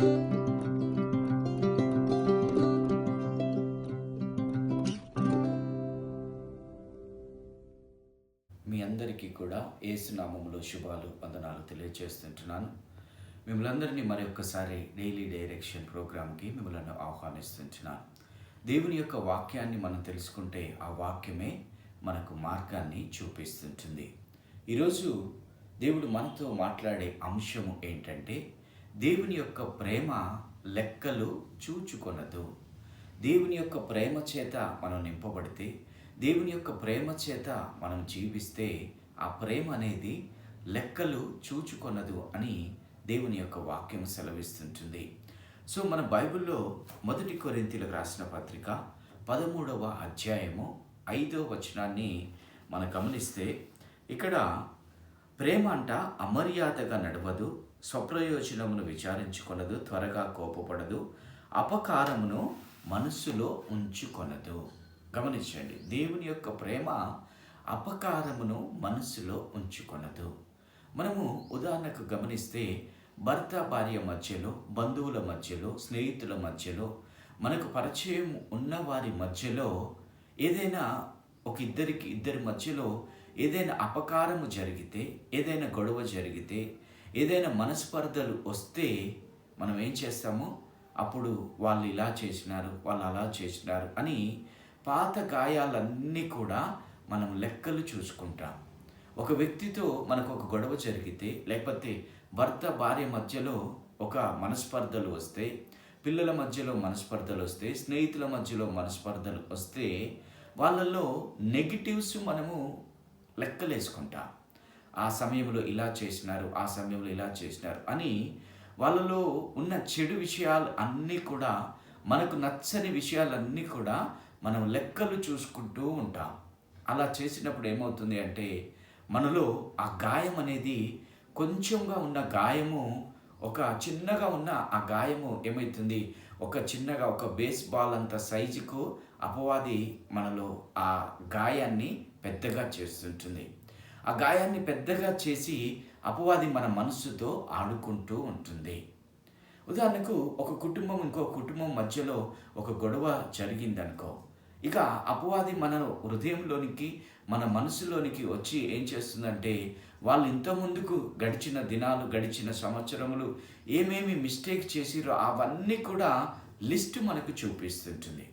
మీ అందరికీ కూడా ఏసునామంలో శుభాలు వందనాలు తెలియజేస్తుంటున్నాను మిమ్మల్ని అందరినీ మరొకసారి డైలీ డైరెక్షన్ ప్రోగ్రామ్కి మిమ్మల్ని ఆహ్వానిస్తుంటున్నాను. దేవుని యొక్క వాక్యాన్ని మనం తెలుసుకుంటే ఆ వాక్యమే మనకు మార్గాన్ని చూపిస్తుంటుంది. ఈరోజు దేవుడు మనతో మాట్లాడే అంశము ఏంటంటే దేవుని యొక్క ప్రేమ లెక్కలు చూచుకొనదు. దేవుని యొక్క ప్రేమ చేత మనం నింపబడితే దేవుని యొక్క ప్రేమ చేత మనం జీవిస్తే ఆ ప్రేమ అనేది లెక్కలు చూచుకొనదు అని దేవుని యొక్క వాక్యం సెలవిస్తుంటుంది. సో మన బైబిల్లో మొదటి కొరింతీలకు రాసిన పత్రిక పదమూడవ అధ్యాయము ఐదవ వచనాన్ని మనం గమనిస్తే ఇక్కడ ప్రేమ అంట అమర్యాదగా నడవదు స్వప్రయోజనమును విచారించుకొనదు త్వరగా కోపపడదు అపకారమును మనస్సులో ఉంచుకొనదు. గమనించండి దేవుని యొక్క ప్రేమ అపకారమును మనస్సులో ఉంచుకొనదు. మనము ఉదాహరణకు గమనిస్తే భర్త భార్య మధ్యలో బంధువుల మధ్యలో స్నేహితుల మధ్యలో మనకు పరిచయం ఉన్న వారి మధ్యలో ఏదైనా ఒక ఇద్దరికి ఇద్దరి మధ్యలో ఏదైనా అపకారము జరిగితే ఏదైనా గొడవ జరిగితే ఏదైనా మనస్పర్ధలు వస్తే మనం ఏం చేస్తాము? అప్పుడు వాళ్ళు ఇలా చేసినారు వాళ్ళు అలా చేసినారు అని పాత గాయాలన్నీ కూడా మనం లెక్కలు చూసుకుంటాం. ఒక వ్యక్తితో మనకు ఒక గొడవ జరిగితే లేకపోతే భర్త భార్య మధ్యలో ఒక మనస్పర్ధలు వస్తే పిల్లల మధ్యలో మనస్పర్ధలు వస్తే స్నేహితుల మధ్యలో మనస్పర్ధలు వస్తే వాళ్ళల్లో నెగిటివ్స్ మనము లెక్కలేసుకుంటాం. ఆ సమయంలో ఇలా చేసినారు ఆ సమయంలో ఇలా చేసినారు అని వాళ్ళలో ఉన్న చెడు విషయాలు అన్నీ కూడా మనకు నచ్చని విషయాలన్నీ కూడా మనం లెక్కలు చూసుకుంటూ ఉంటాం. అలా చేసినప్పుడు ఏమవుతుంది అంటే మనలో ఆ గాయం అనేది కొంచెంగా ఉన్న గాయము ఒక చిన్నగా ఉన్న ఆ గాయము ఏమవుతుంది? ఒక చిన్నగా ఒక బేస్ బాల్ అంత సైజుకు అపవాది మనలో ఆ గాయాన్ని పెద్దగా చేస్తుంటుంది. ఆ గాయాన్ని పెద్దగా చేసి అపవాది మన మనస్సుతో ఆడుకుంటూ ఉంటుంది. ఉదాహరణకు ఒక కుటుంబం ఇంకో కుటుంబం మధ్యలో ఒక గొడవ జరిగిందనుకో ఇక అపవాది మన హృదయంలోనికి మన మనసులోనికి వచ్చి ఏం చేస్తుందంటే వాళ్ళు ఇంత ముందుకు గడిచిన దినాలు గడిచిన సంవత్సరములు ఏమేమి మిస్టేక్ చేసిరో అవన్నీ కూడా లిస్ట్ మనకు చూపిస్తుంటుంది.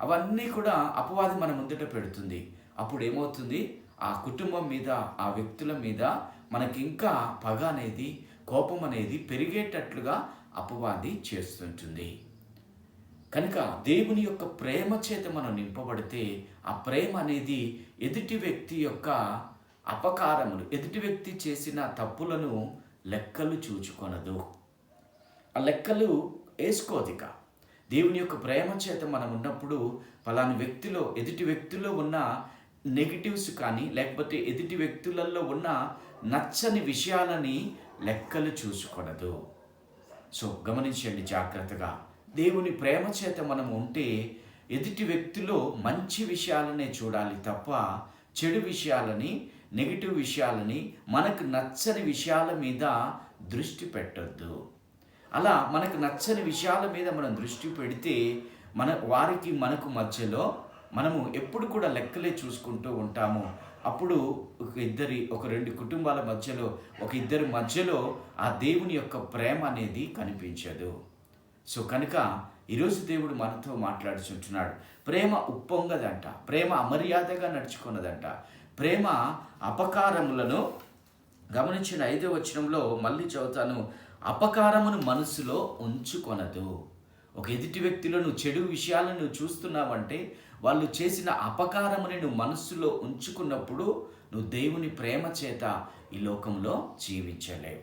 అవన్నీ కూడా అపవాది మన ముందట పెడుతుంది. అప్పుడు ఏమవుతుంది? ఆ కుటుంబం మీద ఆ వ్యక్తుల మీద మనకి ఇంకా పగ అనేది కోపం అనేది పెరిగేటట్లుగా అపవాది చేస్తుంటుంది. కనుక దేవుని యొక్క ప్రేమ చేత మనం నింపబడితే ఆ ప్రేమ అనేది ఎదుటి వ్యక్తి యొక్క అపకారములు ఎదుటి వ్యక్తి చేసిన తప్పులను లెక్కలు చూచుకొనదు. ఆ లెక్కలు వేసుకోదిక. దేవుని యొక్క ప్రేమ చేత మనం ఉన్నప్పుడు పలాని వ్యక్తిలో ఎదుటి వ్యక్తిలో ఉన్న నెగిటివ్స్ కానీ లేకపోతే ఎదుటి వ్యక్తులలో ఉన్న నచ్చని విషయాలని లెక్కలు చూసుకొనదు. సో గమనించండి జాగ్రత్తగా. దేవుని ప్రేమ చేత మనం ఉంటే ఎదుటి వ్యక్తిలో మంచి విషయాలనే చూడాలి తప్ప చెడు విషయాలని నెగిటివ్ విషయాలని మనకు నచ్చని విషయాల మీద దృష్టి పెట్టొద్దు. అలా మనకు నచ్చని విషయాల మీద మనం దృష్టి పెడితే మన వారికి మనకు మధ్యలో మనము ఎప్పుడు కూడా లెక్కలే చూసుకుంటూ ఉంటాము. అప్పుడు ఒక ఇద్దరి ఒక రెండు కుటుంబాల మధ్యలో ఒక ఇద్దరి మధ్యలో ఆ దేవుని యొక్క ప్రేమ అనేది కనిపించదు. సో కనుక ఈరోజు దేవుడు మనతో మాట్లాడుచుంటున్నాడు. ప్రేమ ఉప్పొంగదంట ప్రేమ అమర్యాదగా నడుచుకున్నదంట. ప్రేమ అపకారములను గమనించిన ఐదో వచనంలో మళ్ళీ చదువుతాను. అపకారమును మనసులో ఉంచుకొనదు. ఒక ఎదుటి వ్యక్తిలో నువ్వు చెడు విషయాలను నువ్వు చూస్తున్నావంటే వాళ్ళు చేసిన అపకారముని నువ్వు మనస్సులో ఉంచుకున్నప్పుడు నువ్వు దేవుని ప్రేమ చేత ఈ లోకంలో జీవించలేవు.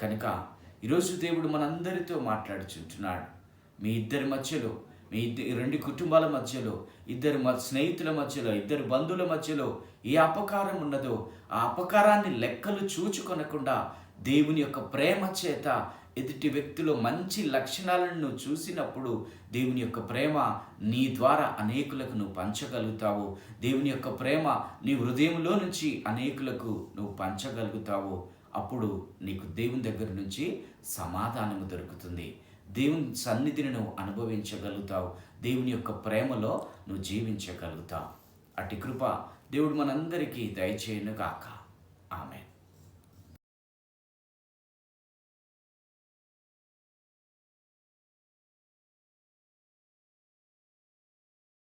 కనుక ఈరోజు దేవుడు మనందరితో మాట్లాడుచుంటున్నాడు. మీ ఇద్దరి మధ్యలో మీ ఇద్దరు రెండు కుటుంబాల మధ్యలో ఇద్దరు మ స్నేహితుల మధ్యలో ఇద్దరు బంధువుల మధ్యలో ఏ అపకారం ఉన్నదో ఆ అపకారాన్ని లెక్కలు చూచుకొనకుండా దేవుని యొక్క ప్రేమ చేత ఎదుటి వ్యక్తిలో మంచి లక్షణాలను చూసినప్పుడు దేవుని యొక్క ప్రేమ నీ ద్వారా అనేకులకు నువ్వు పంచగలుగుతావు. దేవుని యొక్క ప్రేమ నీ హృదయంలో నుంచి అనేకులకు నువ్వు పంచగలుగుతావు. అప్పుడు నీకు దేవుని దగ్గర నుంచి సమాధానము దొరుకుతుంది. దేవుని సన్నిధిని నువ్వు అనుభవించగలుగుతావు. దేవుని యొక్క ప్రేమలో నువ్వు జీవించగలుగుతావు. అటు కృప దేవుడు మనందరికీ దయచేయను కాక